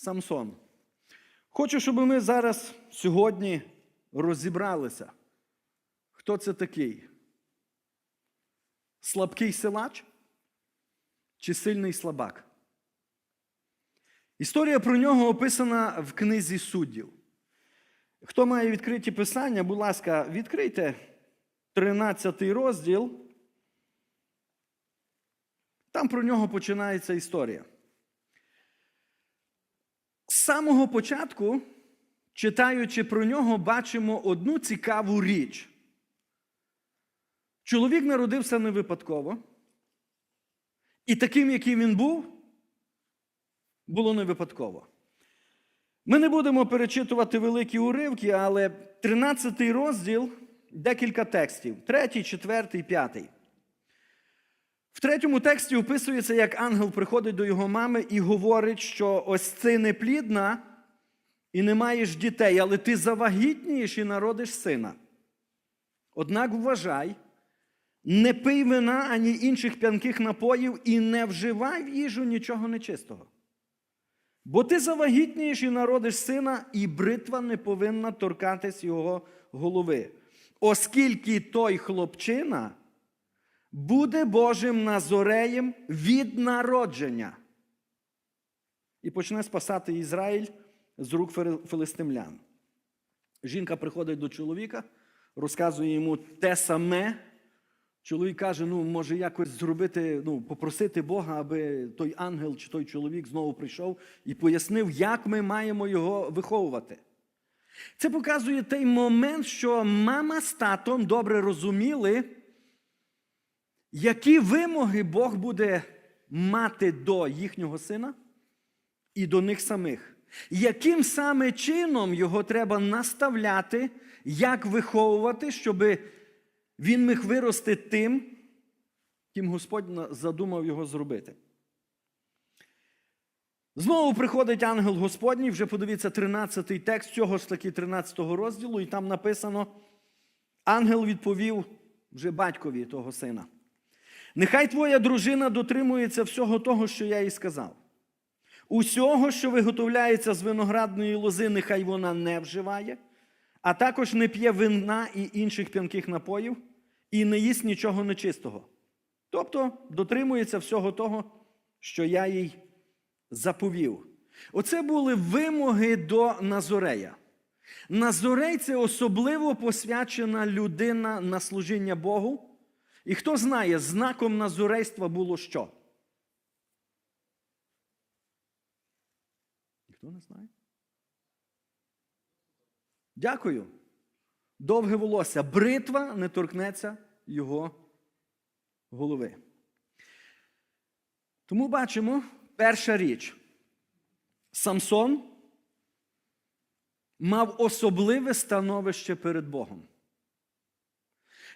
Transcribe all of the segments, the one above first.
Самсон. Хочу, щоб ми зараз сьогодні розібралися, хто це такий? Слабкий силач чи сильний слабак? Історія про нього описана в книзі суддів. Хто має відкриті писання, будь ласка, відкрийте 13 розділ. Там про нього починається історія. З самого початку, читаючи про нього, бачимо одну цікаву річ. Чоловік народився не випадково, і таким, яким він був, було не випадково. Ми не будемо перечитувати великі уривки, але 13 розділ декілька текстів: 3, 4, 5. В третьому тексті описується, як ангел приходить до його мами і говорить, що ось ти неплідна і не маєш дітей, але ти завагітнієш і народиш сина. Однак вважай, не пий вина ані інших п'янких напоїв і не вживай в їжу нічого нечистого. Бо ти завагітнієш і народиш сина, і бритва не повинна торкатись його голови, оскільки той хлопчина буде Божим назореєм від народження і почне спасати Ізраїль з рук фили- филистимлян. Жінка приходить до чоловіка, розказує йому те саме. Чоловік каже: ну, може, якось зробити, ну, попросити Бога, аби той ангел чи той чоловік знову прийшов і пояснив, як ми маємо його виховувати. Це показує той момент, що мама з татом добре розуміли, які вимоги Бог буде мати до їхнього сина і до них самих. Яким саме чином його треба наставляти, як виховувати, щоб він міг вирости тим, ким Господь задумав його зробити. Знову приходить ангел Господній, вже подивіться 13-й текст цього ж таки 13-го розділу, і там написано: ангел відповів вже батькові того сина. Нехай твоя дружина дотримується всього того, що я їй сказав. Усього, що виготовляється з виноградної лози, нехай вона не вживає, а також не п'є вина і інших п'янких напоїв, і не їсть нічого нечистого. Тобто дотримується всього того, що я їй заповів. Оце були вимоги до Назорея. Назорей це особливо посвячена людина на служіння Богу. І хто знає, знаком назорейства було що? Ніхто не знає? Дякую. Довге волосся. Бритва не торкнеться його голови. Тому бачимо перша річ. Самсон мав особливе становище перед Богом.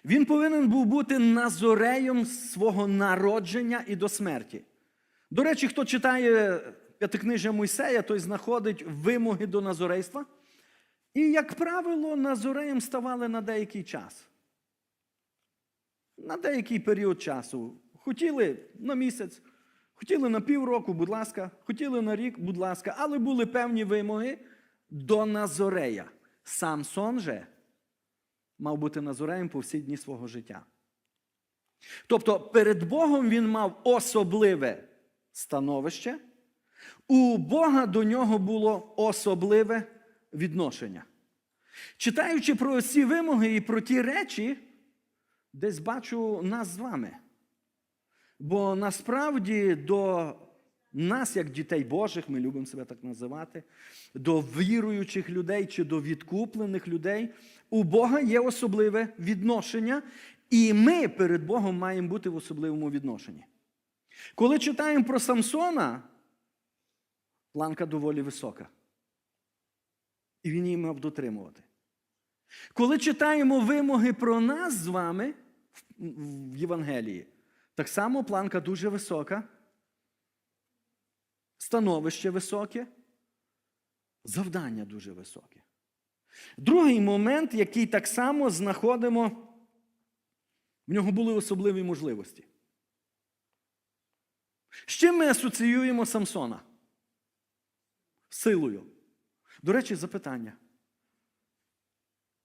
Він повинен був бути назореєм свого народження і до смерті. До речі, хто читає п'ятикнижжя Мойсея, той знаходить вимоги до назорейства. І, як правило, назореєм ставали на деякий час. На деякий період часу. Хотіли на місяць, хотіли на півроку, будь ласка, хотіли на рік, будь ласка, але були певні вимоги до Назорея. Самсон же мав бути назореєм по всі дні свого життя. Тобто перед Богом він мав особливе становище, у Бога до нього було особливе відношення. Читаючи про ці вимоги і про ті речі, десь бачу нас з вами. Бо насправді до нас, як дітей Божих, ми любимо себе так називати, до віруючих людей чи до відкуплених людей, у Бога є особливе відношення, і ми перед Богом маємо бути в особливому відношенні. Коли читаємо про Самсона, планка доволі висока. І він її мав дотримувати. Коли читаємо вимоги про нас з вами в- Євангелії, так само планка дуже висока, становище високе, завдання дуже високе. Другий момент, який так само знаходимо, в нього були особливі можливості. З чим ми асоціюємо Самсона? силою. До речі, запитання.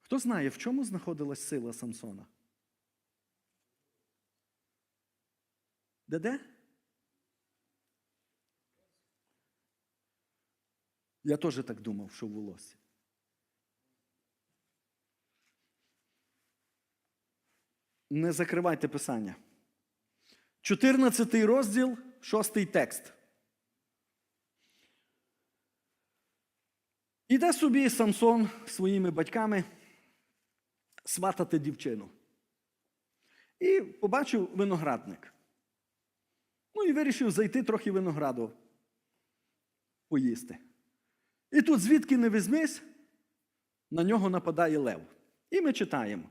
Хто знає, в чому знаходилась сила Самсона? Де де? Я теж так думав, що в волосі. Не закривайте писання. 14 розділ, 6 текст. Іде собі Самсон своїми батьками сватати дівчину. І побачив виноградник. Ну і вирішив зайти трохи винограду поїсти. І тут, звідки не візьмись, на нього нападає лев. І ми читаємо.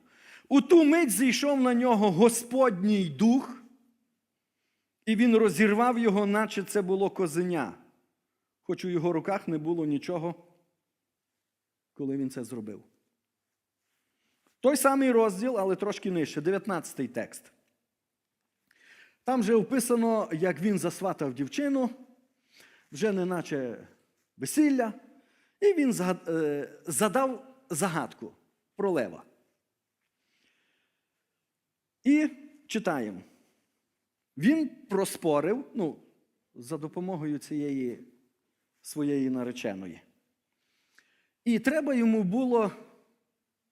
У ту мить зійшов на нього Господній дух, і він розірвав його, наче це було козеня, хоч у його руках не було нічого, коли він це зробив. Той самий розділ, але трошки нижче, 19 текст. Там же описано, як він засватав дівчину, вже неначе весілля, і він е, задав загадку про лева. І читаємо. Він проспорив, ну, за допомогою цієї своєї нареченої. І треба йому було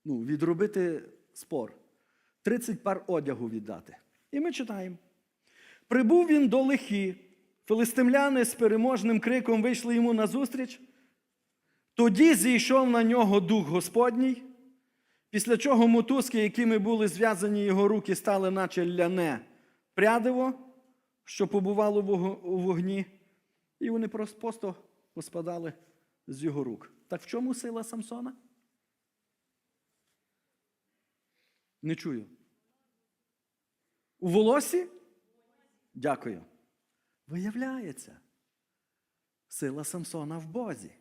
ну, відробити спор. 30 пар одягу віддати. І ми читаємо. Прибув він до лихі, филистимляни з переможним криком вийшли йому назустріч. Тоді зійшов на нього дух Господній, після чого мотузки, якими були зв'язані його руки, стали, наче ляне прядиво, що побувало у вогні, і вони просто поспадали з його рук. Так в чому сила Самсона? Не чую. У волосі? Дякую. Виявляється, сила Самсона в Бозі.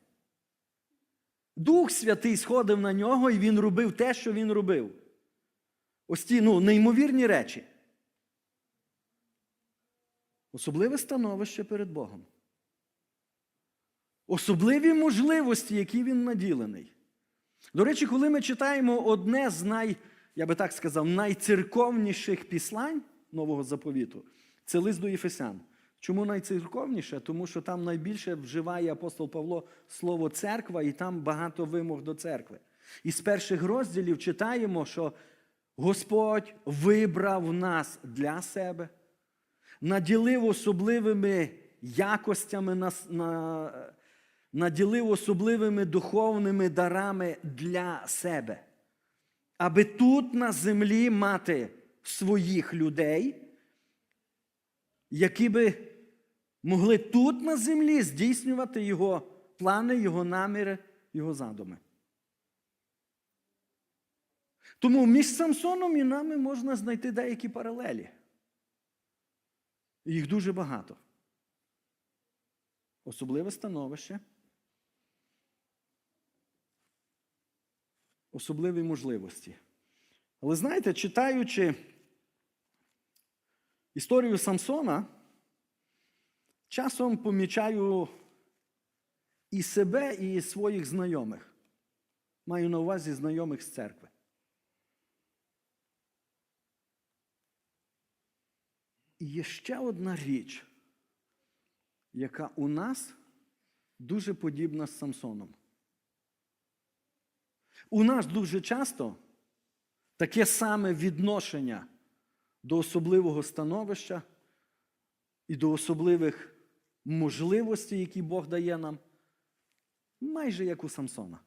Дух Святий сходив на нього, і він робив те, що він робив. Ось ті ну, неймовірні речі. Особливе становище перед Богом. Особливі можливості, які він наділений. До речі, коли ми читаємо одне з най, я би так сказав, найцерковніших післань Нового заповіту, це лист до Єфесян. Чому найцерковніше? Тому що там найбільше вживає апостол Павло слово церква, і там багато вимог до церкви. І з перших розділів читаємо, що Господь вибрав нас для себе, наділив особливими якостями, наділив особливими духовними дарами для себе, аби тут на землі мати своїх людей, які би могли тут на землі здійснювати його плани, його наміри, його задуми. Тому між Самсоном і нами можна знайти деякі паралелі. Їх дуже багато. Особливе становище. Особливі можливості. Але знаєте, читаючи історію Самсона, часом помічаю і себе, і своїх знайомих. Маю на увазі знайомих з церкви. І є ще одна річ, яка у нас дуже подібна з Самсоном. У нас дуже часто таке саме відношення до особливого становища і до особливих можливостей, які Бог дає нам, майже як у Самсона.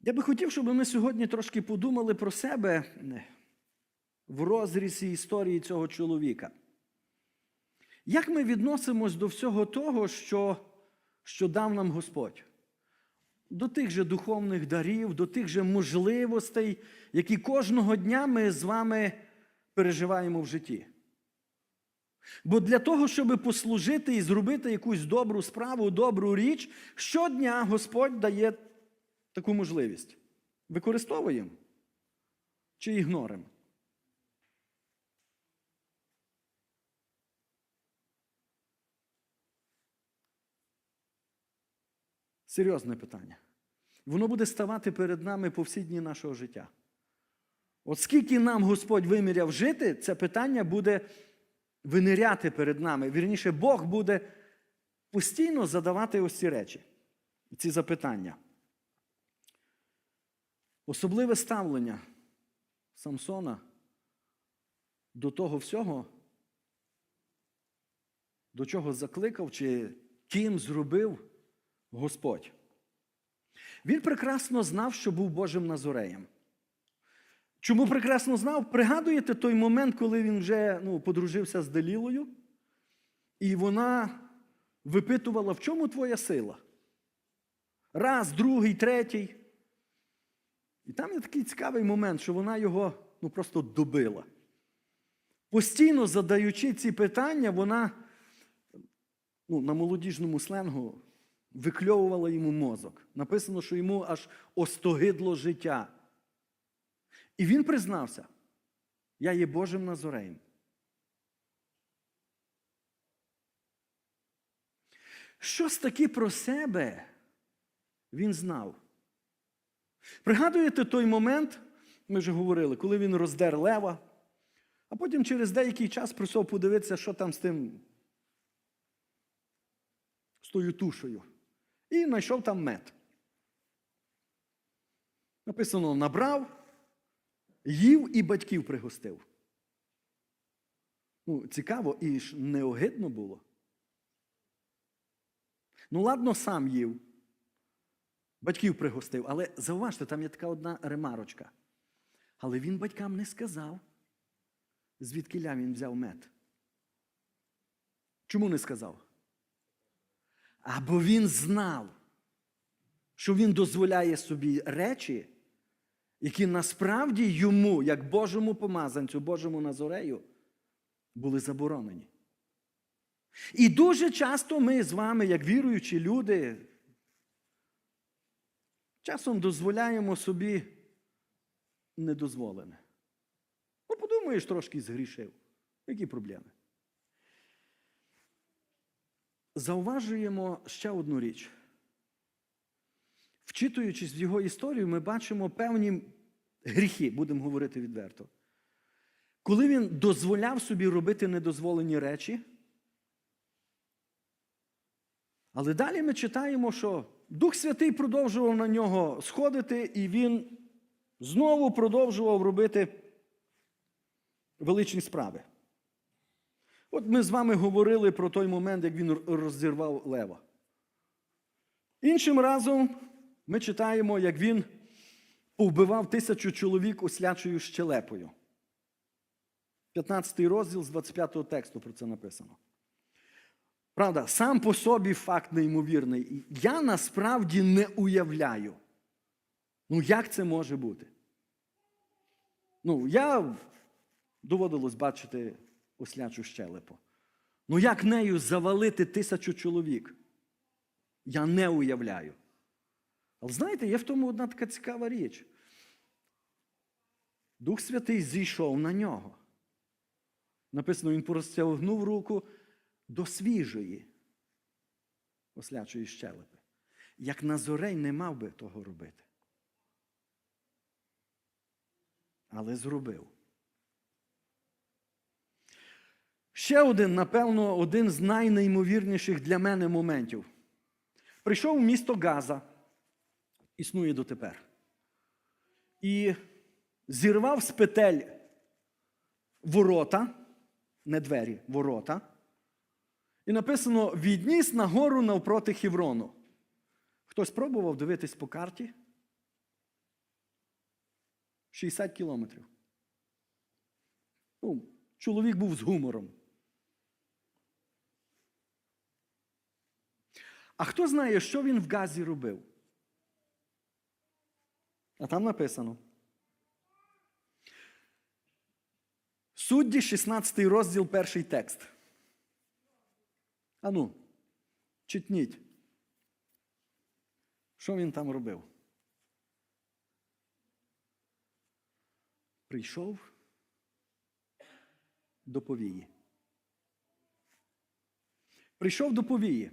Я би хотів, щоб ми сьогодні трошки подумали про себе в розрізі історії цього чоловіка. Як ми відносимось до всього того, що, що дав нам Господь? До тих же духовних дарів, до тих же можливостей, які кожного дня ми з вами переживаємо в житті. Бо для того, щоб послужити і зробити якусь добру справу, добру річ, щодня Господь дає таку можливість. Використовуємо чи ігноримо? Серйозне питання. Воно буде ставати перед нами по всі дні нашого життя. От скільки нам Господь виміряв жити, це питання буде виниряти перед нами. Вірніше, Бог буде постійно задавати ось ці речі, ці запитання. Особливе ставлення Самсона до того всього, до чого закликав, чи ким зробив Господь. Він прекрасно знав, що був Божим Назореєм. Чому прекрасно знав? Пригадуєте той момент, коли він вже ну, подружився з Делілою, і вона випитувала, в чому твоя сила? Раз, другий, третій. І там є такий цікавий момент, що вона його ну, просто добила. Постійно задаючи ці питання, вона ну, на молодіжному сленгу викльовувала йому мозок. Написано, що йому аж остогидло життя. І він признався: я є Божим Назореєм. Щось таки про себе він знав. Пригадуєте той момент, ми вже говорили, коли він роздер лева, а потім через деякий час прийшов подивитися, що там з тим, з тою тушею. І знайшов там мед. Написано: набрав, їв і батьків пригостив. Ну, цікаво, і ж неогидно було. Ну, ладно, сам їв. Батьків пригостив, але зауважте, там є така одна ремарочка. Але він батькам не сказав, звідкиля він взяв мед. Чому не сказав? Або він знав, що він дозволяє собі речі, які насправді йому, як Божому помазанцю, Божому Назорею, були заборонені. І дуже часто ми з вами, як віруючі люди, часом дозволяємо собі недозволене. Ну, подумаєш, трошки згрішив. Які проблеми? Зауважуємо ще одну річ. Вчитуючись в його історію, ми бачимо певні гріхи, будемо говорити відверто. Коли він дозволяв собі робити недозволені речі, але далі ми читаємо, що Дух Святий продовжував на нього сходити, і він знову продовжував робити величні справи. От ми з вами говорили про той момент, як він розірвав лева. Іншим разом ми читаємо, як він повбивав тисячу чоловік ослячою щелепою. 15 розділ з 25 тексту про це написано. Правда, сам по собі факт неймовірний. Я насправді не уявляю. Ну, як це може бути? Ну, я доводилось бачити ослячу щелепу. Ну, як нею завалити тисячу чоловік? Я не уявляю. Але знаєте, є в тому одна така цікава річ. Дух Святий зійшов на нього. Написано, він простягнув руку до свіжої ослячої щелепи. Як Назорей не мав би того робити. Але зробив. Ще один, напевно, один з найнеймовірніших для мене моментів. Прийшов в місто Газа, існує дотепер. І зірвав з петель ворота, не двері, ворота. І написано: відніс на гору навпроти Хіврону. Хтось пробував дивитись по карті? 60 кілометрів. Ну, чоловік був з гумором. А хто знає, що він в Газі робив? А там написано. Судді, 16 розділ, перший текст. Ану, читніть. Що він там робив? Прийшов до повії. Прийшов до повії.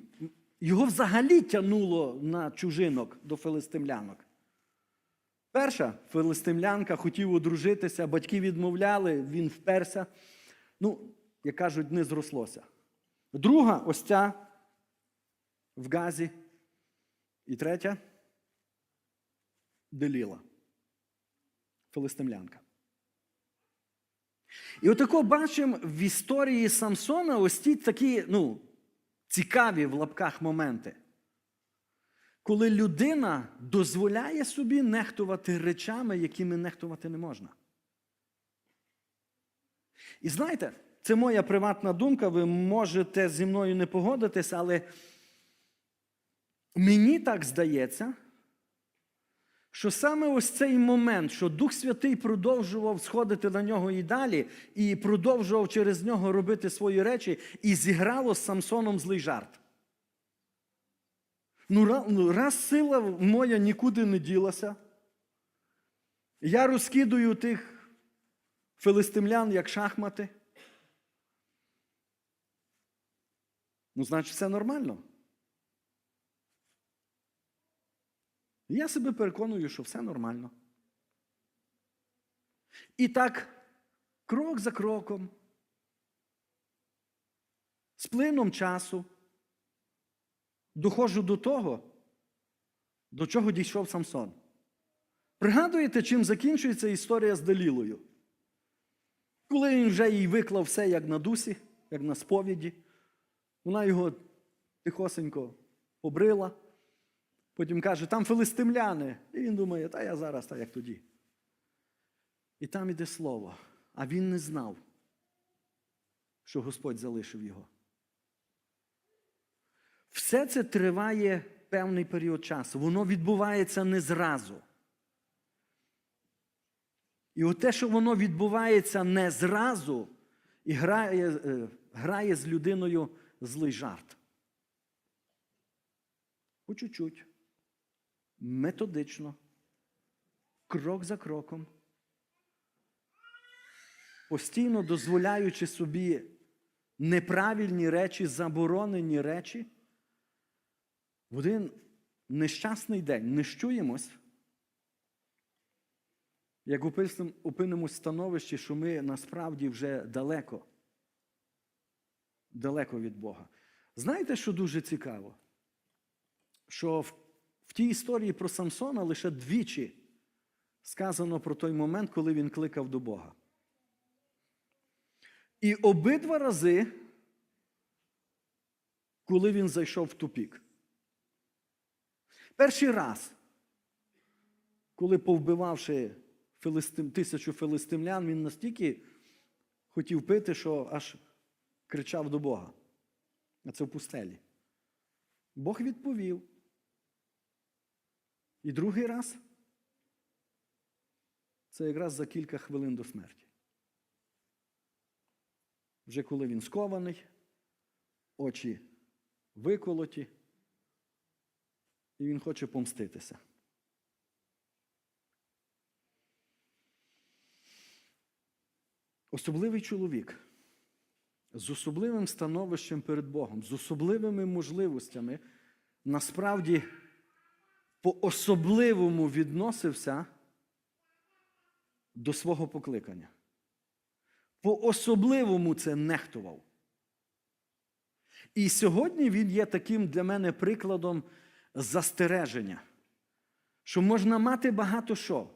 Його взагалі тянуло на чужинок до филистимлянок. Перша филистимлянка хотів одружитися, батьки відмовляли, він вперся. Ну, як кажуть, не зрослося. Друга ось ця в Газі. І третя Деліла. Филистимлянка. І отако бачимо в історії Самсона ось ті такі, ну, цікаві в лапках моменти. Коли людина дозволяє собі нехтувати речами, якими нехтувати не можна. І знаєте, це моя приватна думка, ви можете зі мною не погодитись, але мені так здається, що саме ось цей момент, що Дух Святий продовжував сходити на нього і далі, і продовжував через нього робити свої речі, і зіграло з Самсоном злий жарт. Ну, ну, раз сила моя нікуди не ділася, я розкидую тих филистимлян як шахмати. Ну, значить, все нормально. Я себе переконую, що все нормально. І так, крок за кроком, з плином часу, доходжу до того, до чого дійшов Самсон. Пригадуєте, чим закінчується історія з Делілою? Коли він вже їй виклав все як на дусі, як на сповіді, вона його тихосенько побрила. Потім каже, там филистимляни. І він думає, та я зараз так як тоді. І там іде слово. А він не знав, що Господь залишив його. Все це триває певний період часу. Воно відбувається не зразу. І от те, що воно відбувається не зразу, і грає, е, грає з людиною злий жарт. По чуть-чуть методично, крок за кроком, постійно дозволяючи собі неправильні речі, заборонені речі, в один нещасний день нищуємось, як опинимось в становищі, що ми насправді вже далеко, далеко від Бога. Знаєте, що дуже цікаво? Що в в тій історії про Самсона лише двічі сказано про той момент, коли він кликав до Бога. І обидва рази, коли він зайшов в тупік. Перший раз, коли повбивавши филистим, тисячу филистимлян, він настільки хотів пити, що аж кричав до Бога. А це в пустелі. Бог відповів. І другий раз це якраз за кілька хвилин до смерті. Вже коли він скований, очі виколоті, і він хоче помститися. Особливий чоловік з особливим становищем перед Богом, з особливими можливостями, насправді по-особливому відносився до свого покликання. По-особливому це нехтував. І сьогодні він є таким для мене прикладом застереження, що можна мати багато що.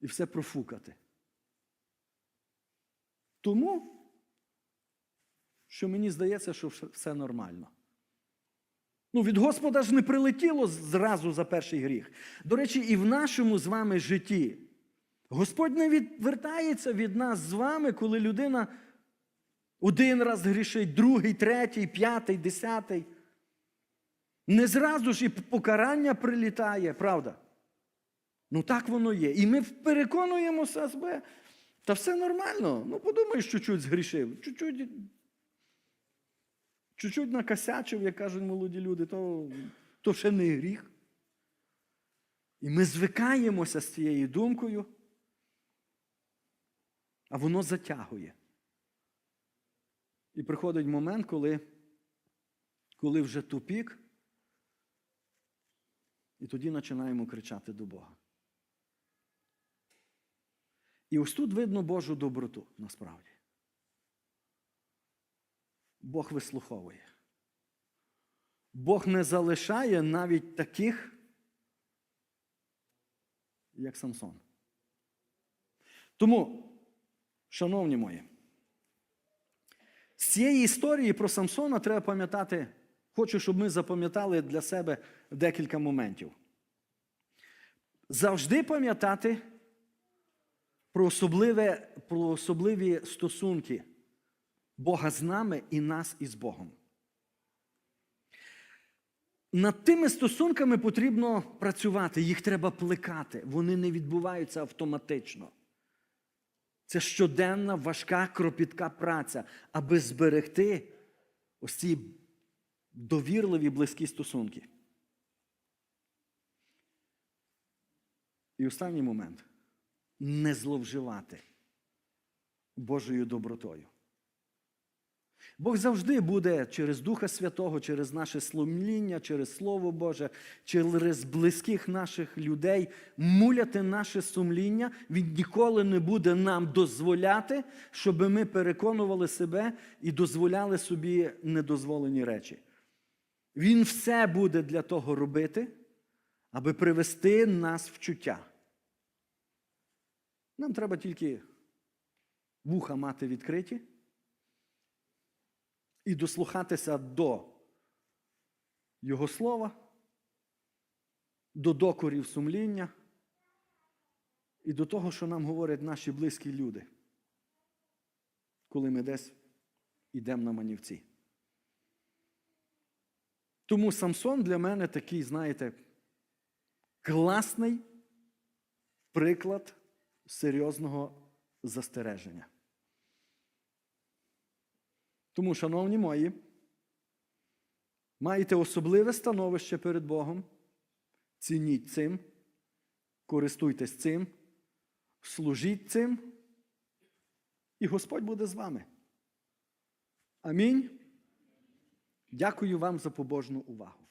І все профукати. Тому, що мені здається, що все нормально. Ну, від Господа ж не прилетіло зразу за перший гріх. До речі, і в нашому з вами житті Господь не відвертається від нас з вами, коли людина один раз грішить, другий, третій, п'ятий, десятий. Не зразу ж і покарання прилітає, правда? Ну так воно є. І ми переконуємо себе, та все нормально. Ну, подумаєш, чуть-чуть згрішив, чуть-чуть Чуть-чуть накосячив, як кажуть молоді люди, то, то ще не гріх. І ми звикаємося з цією думкою, а воно затягує. І приходить момент, коли, коли вже тупік, і тоді починаємо кричати до Бога. І ось тут видно Божу доброту насправді. Бог вислуховує. Бог не залишає навіть таких, як Самсон. Тому, шановні мої, з цієї історії про Самсона треба пам'ятати, хочу, щоб ми запам'ятали для себе декілька моментів. Завжди пам'ятати про, про особливі стосунки Бога з нами і нас із Богом. Над тими стосунками потрібно працювати, їх треба плекати. Вони не відбуваються автоматично. Це щоденна, важка, кропітка праця, аби зберегти ось ці довірливі, близькі стосунки. І останній момент не зловживати Божою добротою. Бог завжди буде через Духа Святого, через наше сломління, через Слово Боже, через близьких наших людей муляти наше сумління. Він ніколи не буде нам дозволяти, щоб ми переконували себе і дозволяли собі недозволені речі. Він все буде для того робити, аби привести нас в чуття. Нам треба тільки вуха мати відкриті і дослухатися до Його слова, до докорів сумління і до того, що нам говорять наші близькі люди, коли ми десь йдемо на манівці. Тому Самсон для мене такий, знаєте, класний приклад серйозного застереження. Тому, шановні мої, маєте особливе становище перед Богом, цініть цим, користуйтесь цим, служіть цим, і Господь буде з вами. Амінь. Дякую вам за побожну увагу.